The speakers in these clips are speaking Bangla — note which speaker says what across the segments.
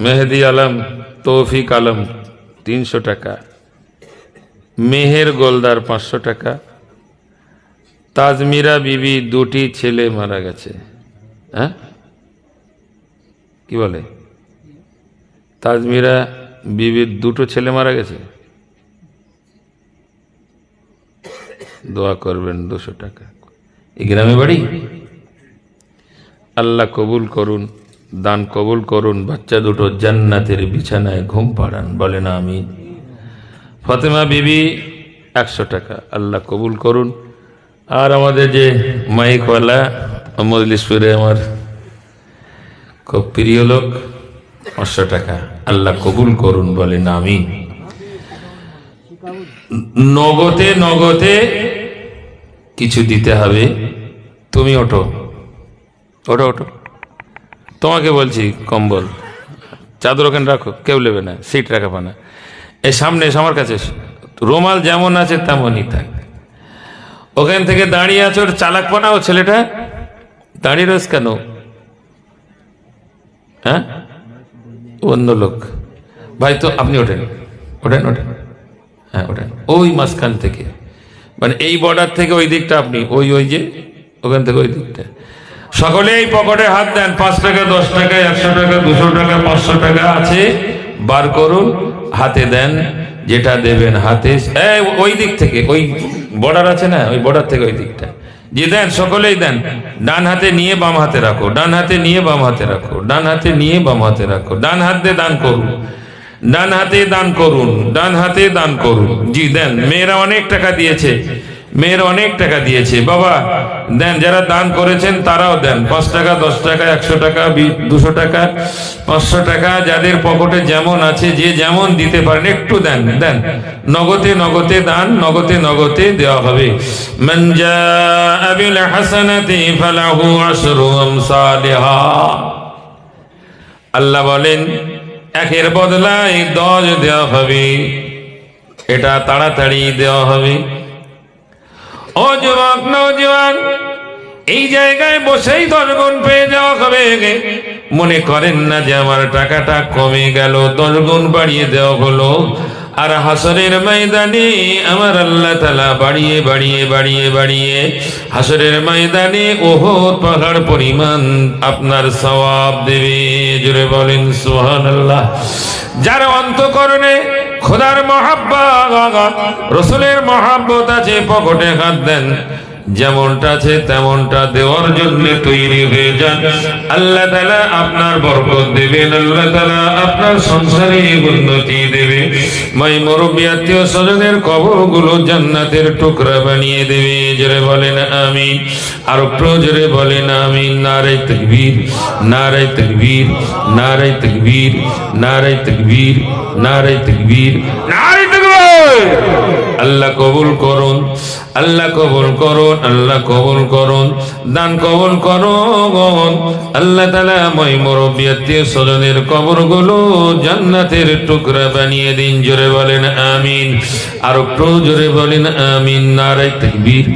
Speaker 1: মেহেদি আলম, তৌফিক আলম, তিনশো টাকা। মেহের গোলদার পাঁচশো টাকা। তাজমিরা বিবি দুটি ছেলে মারা গেছে। হ্যাঁ? কি বলে? তাজমিরা বিবির দুটো ছেলে মারা গেছে? দোয়া করবেন দুশো টাকা। এই গ্রামে বাড়ি? আল্লাহ কবুল করুন। দান কবুল করুন, বাচ্চা দুটো জান্নাতের বিছানায় ঘুম পাড়ান, বলেন আমি ফতেমা বিবি, একশো টাকা, আল্লাহ কবুল করুন। আর আমাদের যে মাইকওয়ালা মজলিশপুরে আমার খুব প্রিয় লোক, পাঁচশো টাকা, আল্লাহ কবুল করুন, বলেন আমি নগদে নগদে কিছু দিতে হবে। তুমি ওঠো। ওঠো ওঠো। তোমাকে বলছি, কম্বল। চাদর ওখানে রাখো, কেউ নেবে না সিট রাখা পানা এই সামনে এসো, আমার কাছে। রুমাল যেমন আছে, তেমনই থাক। ওখান থেকে দাঁড়িয়ে আছো ওর চালাক পানা ও ছেলেটা? দাঁড়িয়ে রয়েছ কেন? হ্যাঁ? অন্য লোক। ভাই, তো আপনি ওঠেন। ওঠেন ওঠেন। হ্যাঁ ওঠেন। ওই মাঝখান থেকে। মানে এই বর্ডার থেকে ওই দিকটা আপনি, ওই ওই যে, ওখান থেকে ওই দিকটা। সকলেই পকেটে হাত দেন, পাঁচ টাকা, দশ টাকা, একশো টাকা, দুশো টাকা, পাঁচশো টাকা আছে, বার করুন, হাতে দেন, যেটা দেবেন হাতে। ওই দিক থেকে, ওই বর্ডার আছে না, ওই বর্ডার থেকে ওই দিকটা। যে দেন, সকলেই দেন। ডান হাতে নিয়ে বাম হাতে রাখো, ডান হাতে নিয়ে বাম হাতে রাখো, ডান হাতে নিয়ে বাম হাতে রাখো, ডান হাত দিয়ে দান করুন, ডান হাতে দান করুন, ডান হাতে দান করুন। জি দেন, মেয়েরা অনেক টাকা দিয়েছে। মেয়েরা অনেক টাকা দিয়েছে। বাবা, দেন যারা দান করেছেন তারাও দেন। পাঁচ টাকা, দশ টাকা, একশো টাকা দুশো টাকা, পাঁচশো টাকা, যাদের পকেটে যেমন আছে, যে যেমন দিতে পারেন, একটু দেন দেন। নগদে নগদে দান, নগদে নগদে দেওয়া হবে। আল্লাহ বলেন, একের বদলায় দশ দেওয়া হবে। এটা তাড়াতাড়ি দেওয়া হবে। ও যুবক এই জায়গায় বসেই দশ গুণ পেয়ে যাওয়া হবে। মনে করেন না যে আমার টাকাটা কমে গেল দশ গুণ বাড়িয়ে দেওয়া হলো। আর হাসরের ময়দানে আমার আল্লাহ তালা বাড়িয়ে বাড়িয়ে বাড়িয়ে বাড়িয়ে হাসরের ময়দানে ওহ পাহাড় পরিমাণ আপনার সওয়াব দেবে। জুড়ে বলেন সোহান আল্লাহ যার অন্তকরণে খোদার মহাব্বা রসুলের মহাব্বত আছে পকেটে হাত দেন। যেমনটা আছে তেমনটা দেওয়ার জন্য তৈরি হয়ে যান। আল্লাহ তালা আপনার বরকত দেবেন, আল্লাহ তালা আপনার সংসারে উন্নতি দেবে। মাই মুরব্বী আত্মীয় স্বজনের কবরগুলো জান্নাতের টুকরা বানিয়ে দেবে। জোরে বলেন আমি আর একটু জোরে বলেন আমি নারাই তকবীর নারাই তকবীর নারাই তকবীর নারাই তকবীর নারাই তকবীর। নারাই তকবীর! আল্লাহ কবুল করুন, আল্লাহ কবুল করুন, আল্লাহ কবুল করুন, দান কবুল করুন। আল্লাহ তালা মই মুরব্বী আত্মীয় স্বজনের কবরগুলো জান্নাতের টুকরা বানিয়ে দিন, জোরে বলেন আমিন। আর একটু জোরে বলেন আমিন। নারাই তকবীর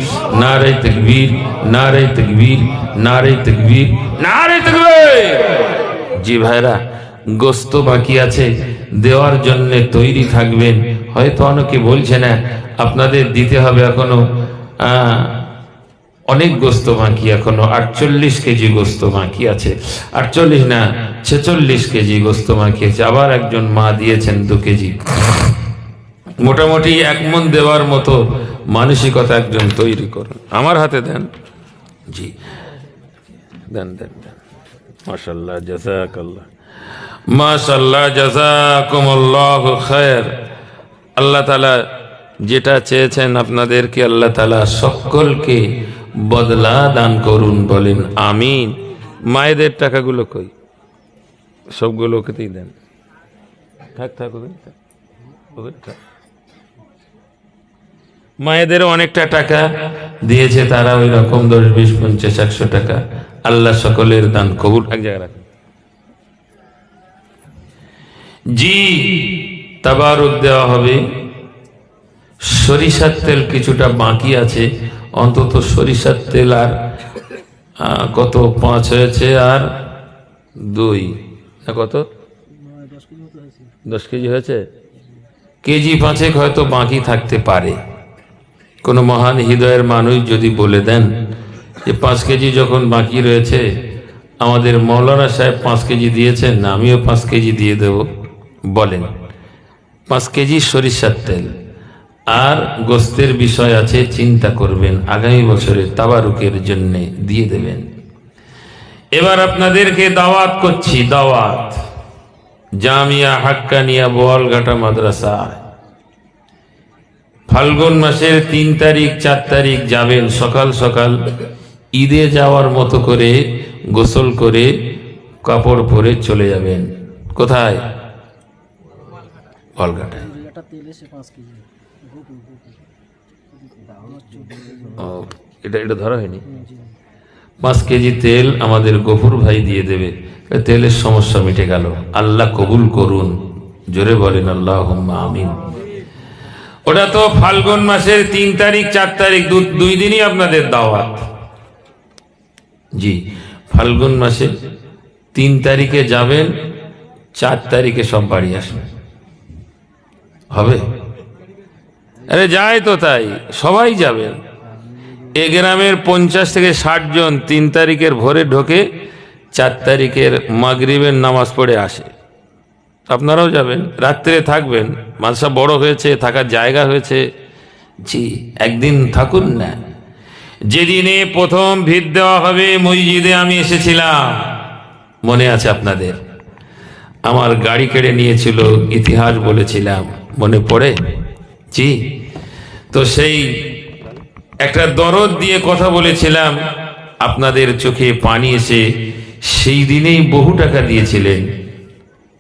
Speaker 1: নারাই তকবীর নারাই তকবীর নারাই তকবীর নারাই তকবীর। জি ভাইরা, গোস্ত বাকি আছে, দেওয়ার জন্য তৈরি থাকবেন। হয়তো অনেকে বলছে না, আপনাদের দিতে হবে এখনও অনেক গোস্ত বাকি এখনও, আটচল্লিশ কেজি গোস্ত বাকি আছে। আটচল্লিশ না, ছেচল্লিশ কেজি গোস্ত বাকি আছে। আবার একজন মা দিয়েছেন দু কেজি। মোটামুটি এক মন দেওয়ার মতো মানসিকতা একজন তৈরি করুন। আমার হাতে দেন। জি। দেন দেন দেন। মাশাল্লাহ জাজাকাল্লাহ মাশাল্লাহ জাজাকুমুল্লাহ খায়ের। আল্লাহ তালা যেটা চেয়েছেন আপনাদেরকে আল্লাহ তালা সকলকে বদলা দান করুন, বলেন আমিন। মায়েদের টাকাগুলো কই? সবগুলো ওকেতেই দেন। থাক থাক মায়েদের অনেকটা টাকা দিয়েছে তারা, ওই রকম দশ, বিশ, পঞ্চাশ, একশো টাকা। আল্লাহ সকলের দান কবুল। এক জায়গায় রাখেন। জি তাবারুক দেওয়া হবে। সরিষার তেল কিছুটা বাকি আছে। অন্তত সরিষার তেল আর কত? পাঁচ হয়েছে আর দুই। কত? দশ কেজি হয়েছে? কেজি পাঁচেক হয়তো বাকি থাকতে পারে। কোনো মহান হৃদয়ের মানুষ যদি বলে দেন যে পাঁচ কেজি যখন বাকি রয়েছে, আমাদের মৌলানা সাহেব পাঁচ কেজি দিয়েছেন, আমিও পাঁচ কেজি দিয়ে দেব, বলেন। পাঁচ কেজি সরিষার তেল। আর গোস্তের বিষয় আছে, চিন্তা করবেন, আগামী বছরে তাবারুকের জন্য দিয়ে দেবেন। এবার আপনাদেরকে দাওয়াত করছি, দাওয়াত। জামিয়া হাক্কানিয়া বোয়ালঘাটা মাদ্রাসা ফাল্গুন মাসের তিন তারিখ, চার তারিখ যাবেন সকাল সকাল। ঈদে যাওয়ার মতো করে গোসল করে কাপড় পরে চলে যাবেন। কোথায়?
Speaker 2: গোপুর
Speaker 1: ও, এটা এটা ধরা হয়নি? পাঁচ কেজি তেল আমাদের গফুর ভাই দিয়ে দেবে। তেলের সমস্যা মিটে গেল। আল্লাহ কবুল করুন। জোরে বলেন আল্লাহ আমিন। ওটা তো ফাল্গুন মাসের তিন তারিখ চার তারিখ দুই দিনই আপনাদের দাওয়াত। জি ফাল্গুন মাসে তিন তারিখে যাবেন চার তারিখে সব বাড়ি আসবেন। হবে? আরে যায় তো তাই, সবাই যাবেন এ গ্রামের পঞ্চাশ থেকে ষাট জন তিন তারিখের ভোরে ঢোকে, চার তারিখের মাগরিবের নামাজ পড়ে আসে। আপনারাও যাবেন, রাত্রে থাকবেন। মাদ্রাসা বড় হয়েছে, থাকার জায়গা হয়েছে। জি, একদিন থাকুন না। যেদিনে প্রথম ভিত দেওয়া হবে, মসজিদে আমি এসেছিলাম। মনে আছে আপনাদের? আমার গাড়ি কেড়ে নিয়েছিল, ইতিহাস বলেছিলাম। মনে পড়ে? জি। তো সেই একটা দরদ দিয়ে কথা বলেছিলাম, আপনাদের চোখে পানি এসে সেই দিনেই বহু টাকা দিয়েছিলেন।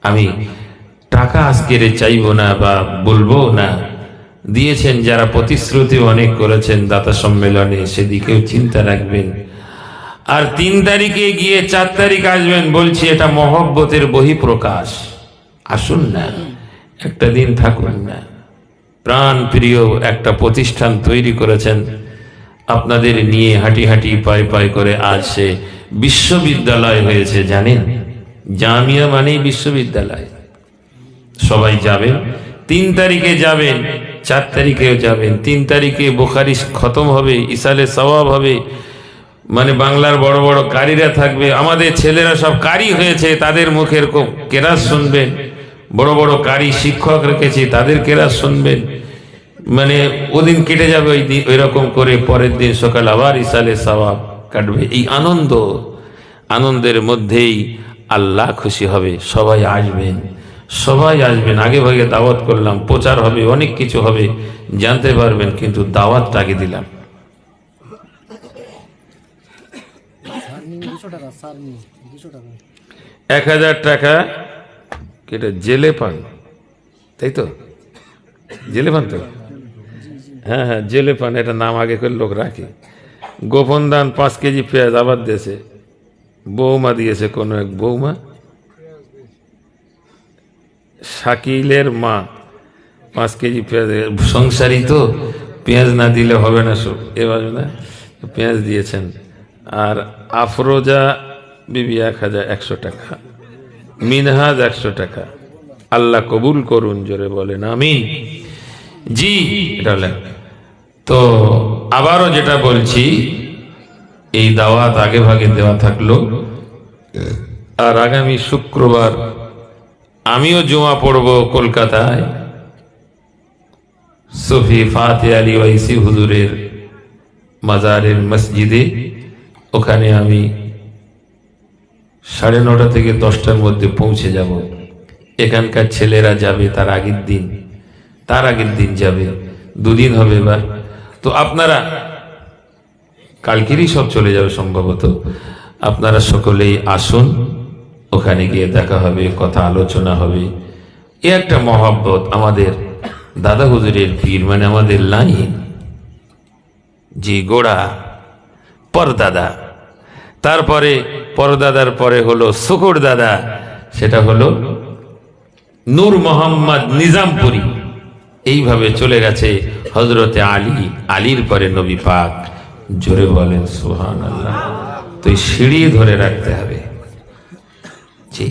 Speaker 1: আমি টাকা আজকের চাইব না বা বলব না। দিয়েছেন যারা প্রতিশ্রুতি অনেক করেছেন, দাতা সম্মেলনে সেদিকেও চিন্তা রাখবেন। আর তিন তারিখে গিয়ে চার তারিখ আসবেন বলছি, এটা মহব্বতের বহিঃপ্রকাশ। আসুন না। একটা দিন থাকুন না। প্রাণ প্রিয় একটা প্রতিষ্ঠান তৈরি করেছেন। আপনাদের নিয়ে হাঁটি হাঁটি পায়ে পায়ে করে সে বিশ্ববিদ্যালয় হয়েছে, জানেন? জামিয়া মানেই বিশ্ববিদ্যালয়। সবাই যাবেন তিন তারিখে যাবেন চার তারিখেও যাবেন তিন তারিখে বোখারি খতম হবে, ইসালে সওয়াব হবে। মানে বাংলার বড় বড় কারীরা থাকবে। আমাদের ছেলেরা সব কারি হয়েছে, তাদের মুখের কেরাস শুনবেন। বড় বড় কারি শিক্ষক রেখেছি তাদের কেরাস শুনবেন। মানে ওদিন কেটে যাবে ওই দিন ওই রকম করে পরের দিন সকাল আবার ইসালে সওয়াব কাটবে। এই আনন্দ আনন্দের মধ্যেই আল্লাহ খুশি হবে সবাই আসবেন সবাই আসবেন। আগে ভাগে দাওয়াত করলাম প্রচার হবে অনেক কিছু হবে জানতে পারবেন কিন্তু দাওয়াতটা আগে দিলাম। এক হাজার টাকা কেটে জেলে পান? তাই তো? জেলে পান তো? হ্যাঁ হ্যাঁ জেলে পান, এটা নাম আগে করে লোক রাখে। গোপন দান পাঁচ কেজি পেঁয়াজ আবার দিয়েছে। বৌমা দিয়েছে কোনো এক বৌমা। শাকিলের মা পাঁচ কেজি পেঁয়াজ সংসারই তো, পেঁয়াজ না দিলে হবে না সব। এবার না, পেঁয়াজ দিয়েছেন। আর আফরোজা বিবি এক হাজার একশো টাকা। মিনহাজ একশো টাকা। আল্লাহ কবুল করুন, জোরে বলেন আমি জি, এটা তো আবারও যেটা বলছি, এই দাওয়াত আগে ভাগে দেওয়া থাকল। আর আগামী শুক্রবার আমিও জমা পড়ব কলকাতায়। সফি ফাতে আলী ওয়াইসি হুজুরের মাজারের মসজিদে। ওখানে আমি সাড়ে নটা থেকে দশটার মধ্যে পৌঁছে যাব। এখানকার ছেলেরা যাবে তার আগের দিন। তার আগের দিন যাবে। দুদিন হবে এবার। তো আপনারা, কালকেরই সব চলে যাবে সম্ভবত। আপনারা সকলেই আসুন। ওখানে গিয়ে দেখা হবে, কথা আলোচনা হবে। এ একটা মহাব্বত আমাদের দাদা হুজুরের পীর মানে আমাদের লাইন। জি গোড়া, পরদাদা। তারপরে পরদাদার পরে হলো শুকুর দাদা, সেটা হলো নূর মোহাম্মদ নিজামপুরি। এইভাবে চলে গেছে হজরতে আলী, আলীর পরে নবী পাক। জোরে বলেন সুহান আল্লাহ তো সিঁড়ি ধরে রাখতে হবে। জি।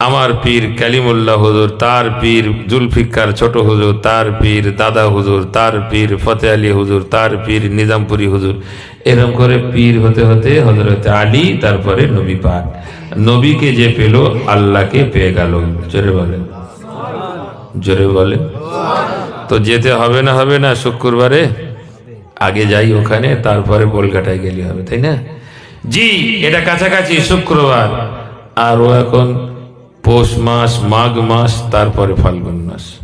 Speaker 1: আমার পীর কালিমুল্লাহ হুজুর, তার পীর জুলফিকার ছোট হুজুর, তার পীর দাদা হুজুর, তার পীর ফতে আলী হুজুর, তার পীর নিজামপুরি হুজুর। এরকম করে পীর হতে হতে হজরত আলী, তারপরে নবী পাক। নবীকে যে পেল, আল্লাহকে পেয়ে গেল। জোরে বলে জোরে বলে তো যেতে হবে না হবে না, শুক্রবারে আগে যাই ওখানে, তারপরে বোলঘাটায় গেলে হবে, তাই না? জি, এটা কাছাকাছি, শুক্রবার। আর ও এখন পৌষ মাস, মাঘ মাস, তারপরে ফাল্গুন মাস।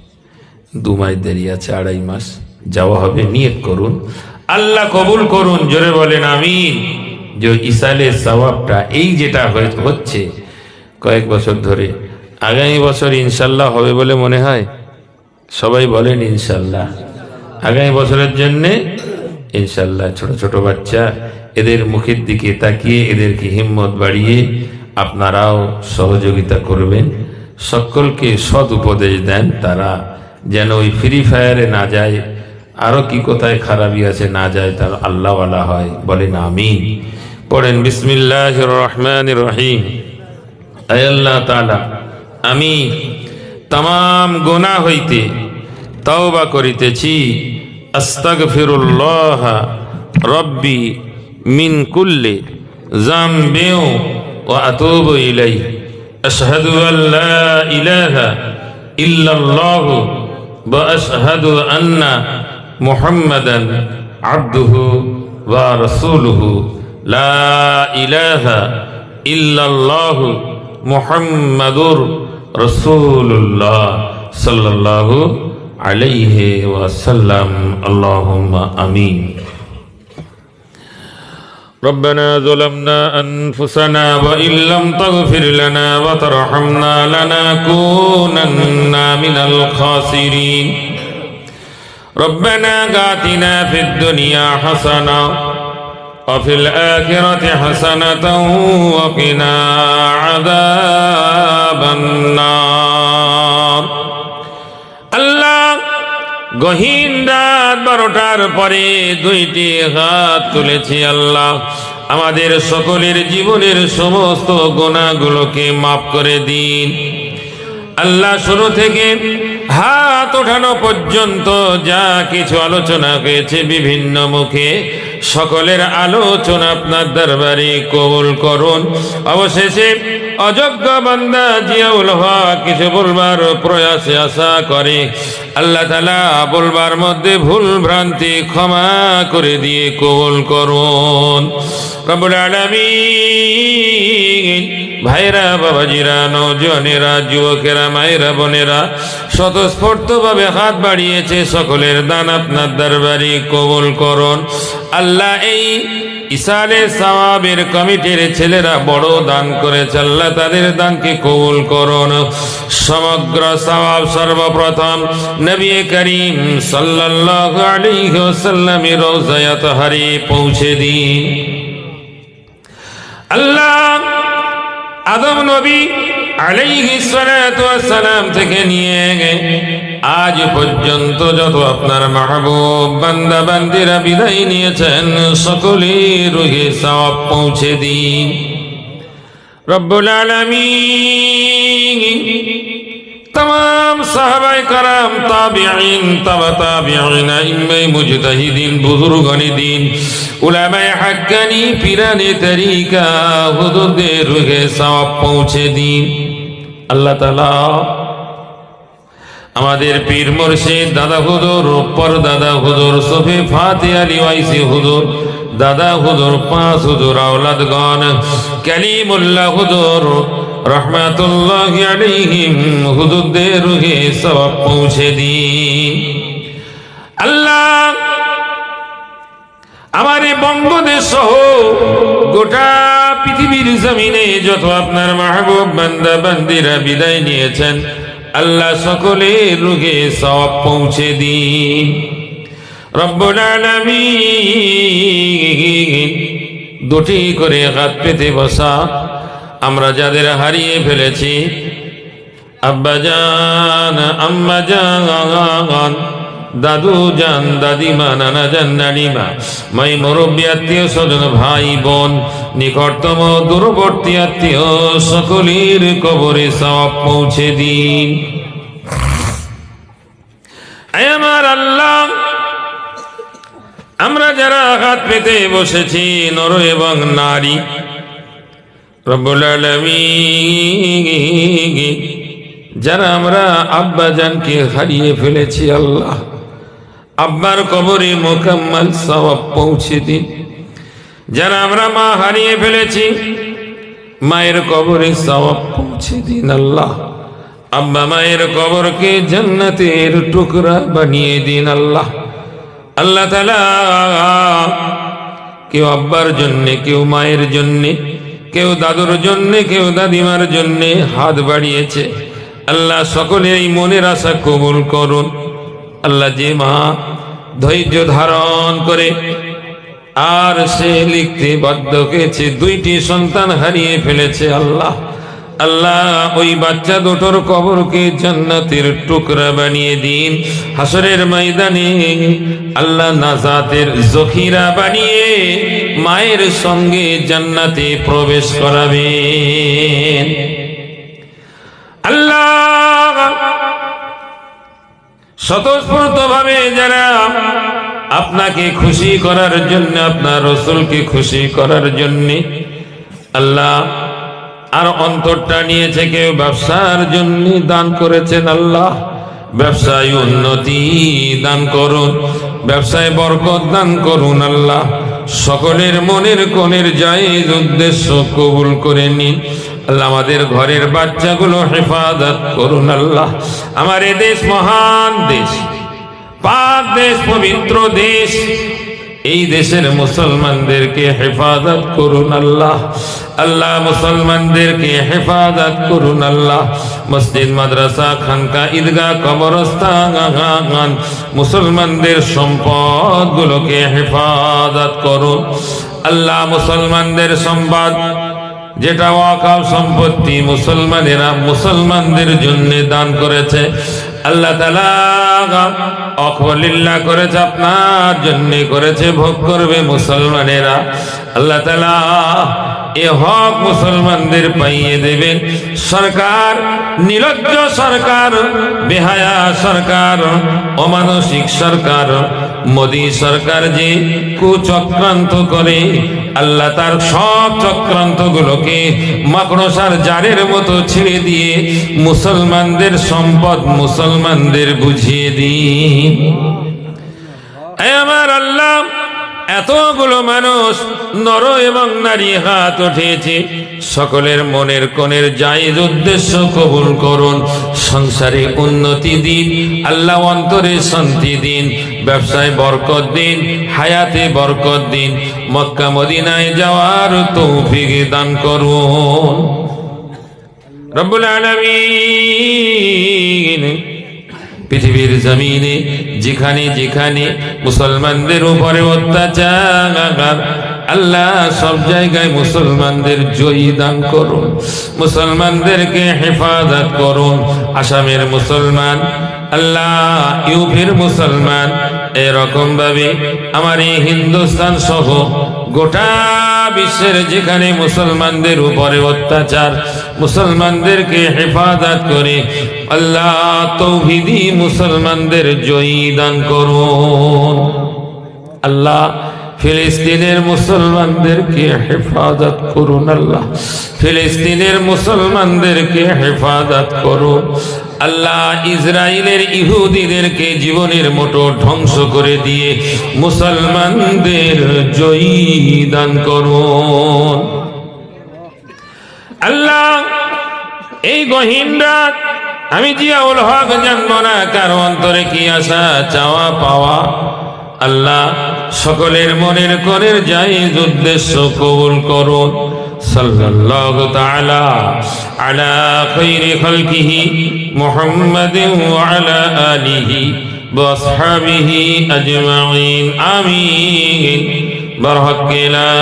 Speaker 1: দু মাস দেরি আছে, আড়াই মাস। যাওয়া হবে, নিয়ত করুন। আল্লাহ কবুল করুন, জোরে বলেন আমিন। যে ইসালের সওয়াবটা, এই যেটা হচ্ছে, কয়েক বছর ধরে। আগামী বছর ইনশাল্লাহ হবে বলে মনে হয়? সবাই বলেন ইনশাল্লাহ। আগামী বছরের জন্যে ইনশাল্লাহ, ছোট ছোট বাচ্চা, এদের মুখের দিকে তাকিয়ে, এদেরকে হিম্মত বাড়িয়ে আপনারাও সহযোগিতা করবেন। সকলকে সৎ উপদেশ দেন তারা। যেন ওই ফ্রি ফায়ারে না যায়, আরও কি কোথায় খারাপই আছে না যায়, তার আল্লাহওয়ালা হয়। বলেন আমি পড়েন বিসমিল্লাহ রহমান রহিম। আল্লাহ তাআলা, আমি তাম গোনা হইতে তওবা করিতেছি। আস্তাগফিরুল্লাহ রব্বি মিন কুল্লি জামবিউ ওয়া আতুবু ইলাইহি। আশহাদু আল লা ইলাহা ইল্লাল্লাহ ওয়া আশহাদু আন্না মুহাম্মাদান আবদুহু ওয়া রাসূলুহু। লা ইলাহা ইল্লাল্লাহ মুহাম্মাদুর রাসূলুল্লাহ সাল্লাল্লাহু আলাইহি ওয়াসাল্লাম। আল্লাহুম্মা আমিন। ربنا ظلمنا أنفسنا وإن لم تغفر لنا وترحمنا لنكونن من الخاسرين. ربنا آتنا في الدنيا حسنة وفي الآخرة حسنة وقنا عذاب النار. গহীন রাত বারোটার পরে দুইটি হাত তুলেছি আল্লাহ। আমাদের সকলের জীবনের সমস্ত গোনাগুলোকে মাফ করে দিন। আল্লাহ শুরু থেকে হাত ওঠানো পর্যন্ত যা কিছু আলোচনা হয়েছে বিভিন্ন মুখে, সকলের আলোচনা আপনার দরবারে কবুল করুন। অবশেষে অযোগ্য বান্দা জিয়াউল হক কিছু বলবার প্রয়াসে আশা করে আল্লাহ তালা বলবার মধ্যে ভুল ভ্রান্তি ক্ষমা করে দিয়ে কবুল করুন। ভাইরা বাবাজিরা নৌজনেরা যুবকেরা, মায়েরা, বোনেরা স্বতঃস্ফূর্ত ভাবে হাত বাড়িয়েছে, সকলের দান আপনার দরবারে কবুল করুন। আল্লাহ এই ইসালে সওয়াবের কমিটির ছেলেরা বড় দান করেছে, আল্লাহ তাদের দানকে কবুল করুন। সমগ্র সওয়াব সর্বপ্রথম নবী করিম সাল্লাল্লাহু আলাইহি ওয়াসাল্লামের পৌঁছে দিন। আল্লাহ আদম নবী আলাইহি সালাতু সালাম থেকে নিয়ে আজ পর্যন্ত যত আপনার মাহবুব বান্দা বান্দিরা বিদায় নিয়েছেন সকলেই রুহে সব পৌঁছে দিন। রব্বুল আলমিন তমাম সাহাবাই কারাম তাবিআইন তাবা তাবিআইন ইমাই মুজতাহিদিন বুজুর্গানি দিন। উলামায়ে হাক্কানি, পীরানে তরিকা, হুজুরদের রুহে সওয়াব পৌঁছে দিন। আল্লাহ তাআলা আমাদের পীর মুর্শিদ, দাদা হুজুর পর দাদা হুজুর, সফি ফাতে আলী ওয়াইসি হুজুর, দাদা হুজুর, পাঁচ হুজুর, আওলাদগণ, কালিমুল্লাহ হুজুর, রহমাতুল্লাহ আলাইহিম, হুজুরদের রুহে সওয়াব পৌঁছে দিন। আল্লাহ, আমার এই বঙ্গদেশ সহ গোটা পৃথিবীর জমিনে যত আপনার মাহবুব বান্দা, বান্দিরা বিদায় নিয়েছেন আল্লাহ সকলের রুগে সব পৌঁছে দিন। রব্বুল আলামিন দুটি করে হাত পেতে বসা, আমরা যাদের হারিয়ে ফেলেছি। আব্বাজান আম্মাজান দাদু যান দাদিমা, নানা যান নানিমা, মাই মুরব্বী, আত্মীয় স্বজন, ভাই, বোন, নিকটতম, দূরবর্তী আত্মীয়, সকলের কবরে সব পৌঁছে দিন। আমার আল্লাহ, আমরা যারা হাত পেতে বসেছি, নর এবং নারী, রব্বুল যারা আমরা আব্বা জানকে হারিয়ে ফেলেছি, আল্লাহ। আব্বার কবরে মোকাম্মল সবাব পৌঁছে দিন। যারা আমরা মা হারিয়ে ফেলেছি, মায়ের কবরে সবাব পৌঁছে দিন আল্লাহ। আব্বা মায়ের কবরকে জান্নাতের টুকরা বানিয়ে দিন আল্লাহ। আল্লাহ তালা কেউ আব্বার জন্যে, কেউ মায়ের জন্যে, কেউ দাদুর জন্যে, কেউ দাদিমার জন্যে হাত বাড়িয়েছে। আল্লাহ সকলের এই মনের আশা কবুল করুন। আল্লাহ যে মা ধৈর্য ধারণ করে আর সে লিখতে বাধ্য হয়েছে, দুইটি সন্তান হারিয়ে ফেলেছে আল্লাহ। আল্লাহ ওই বাচ্চা দুটোর কবরকে জান্নাতের টুকরা বানিয়ে দিন। হাসরের ময়দানে আল্লাহ নাজাতের জখিরা বানিয়ে মায়ের সঙ্গে জান্নাতে প্রবেশ করাবেন। আল্লাহ স্বতঃস্ফূর্ত ভাবে যারা আপনাকে খুশি করার জন্য, আপনার রসুলকে খুশি করার জন্য আল্লাহ আর অন্তরটা নিয়েছে কেউ ব্যবসার জন্য দান করেছেন আল্লাহ। ব্যবসায় উন্নতি দান করুন, ব্যবসায় বরকত দান করুন আল্লাহ। সকলের মনের কোণের জায়েজ উদ্দেশ্য কবুল করে নিন। আল্লাহ আমাদের ঘরের বাচ্চাগুলো হেফাজত করুন আল্লাহ। আমার এ দেশ মহান দেশ, পাক দেশ, পবিত্র দেশ। এই দেশের মুসলমানদেরকে হেফাজত করুন আল্লাহ। আল্লাহ মুসলমানদেরকে হেফাজত করুন আল্লাহ। মসজিদ, মাদ্রাসা, খানকা, ঈদগাহ, কবরস্থান মুসলমানদের সম্পদগুলোকে হেফাজত করুন। আল্লাহ মুসলমানদের সম্পদ যেটা ওয়াকাব সম্পত্তি মুসলমানেরা মুসলমানদের জন্য দান করেছে। আল্লাহ তালা অকবলিল্লা করেছে, আপনার জন্য করেছে, ভোগ করবে মুসলমানেরা। আল্লাহ তালা এ হক মুসলমানদের পাইয়ে দেবেন সরকার, নিলজ্জ সরকার, বেহায়া সরকার, অমানসিক সরকার, মোদী সরকার যে কুচক্রান্ত করে, আল্লাহ তার সব চক্রান্ত গুলোকে মাকড়সার জারের মতো ছেড়ে দিয়ে মুসলমানদের সম্পদ মুসলমানদের বুঝিয়ে দিন। এ আমার আল্লাহ এতগুলো মানুষ নর এবং নারী হাত উঠিয়েছে সকলের মনের কোণের জায়েজ উদ্দেশ্য কবুল করুন। সংসারে উন্নতি দিন, আল্লাহ অন্তরে শান্তি দিন, ব্যবসায় বরকত দিন, হায়াতে বরকত দিন, মক্কা মদিনায় যাওয়ার তৌফিক দান করুন। রব্বুল আলামিন পৃথিবীর জমিনে, যেখানে যেখানে মুসলমানদের উপরে অত্যাচার আল্লাহ সব জায়গায় মুসলমানদের জয়ী দান করুন, মুসলমানদেরকে হেফাজত করুন। আসামের মুসলমান, আল্লাহ ইউপির মুসলমান এরকম ভাবে আমার এই হিন্দুস্তান সহ গোটা বিশ্বের যেখানে মুসলমানদের উপরে অত্যাচার, মুসলমানদেরকে হেফাজত করে আল্লাহ তৌহিদি মুসলমানদের জয়ী দান করুন। আল্লাহ ফিলিস্তিনের মুসলমানদেরকে হেফাজত করুন আল্লাহ। ফিলিস্তিনের মুসলমানদেরকে হেফাজত করুন। আল্লাহ ইসরায়েলের ইহুদিদেরকে জীবনের মতো ধ্বংস করে দিয়ে মুসলমানদের জয়ী দান করুন। আল্লাহ, এই গহীন রাত আমি জিয়াউল হক জানব না কারও অন্তরে কি আসা চাওয়া, পাওয়া। আল্লাহ সকলের মনের করের জায়েজ উদ্দেশ্য কবুল করুন সাল্লাল্লাহু তাআলা আলা খাইরি খালকিহি মুহাম্মাদিন ওয়া আলা আলিহি ওয়া আসহাবিহি আজমাইন আমিন برحق لا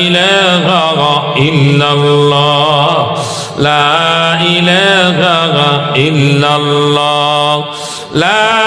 Speaker 1: إله إلا الله لا إله إلا الله لا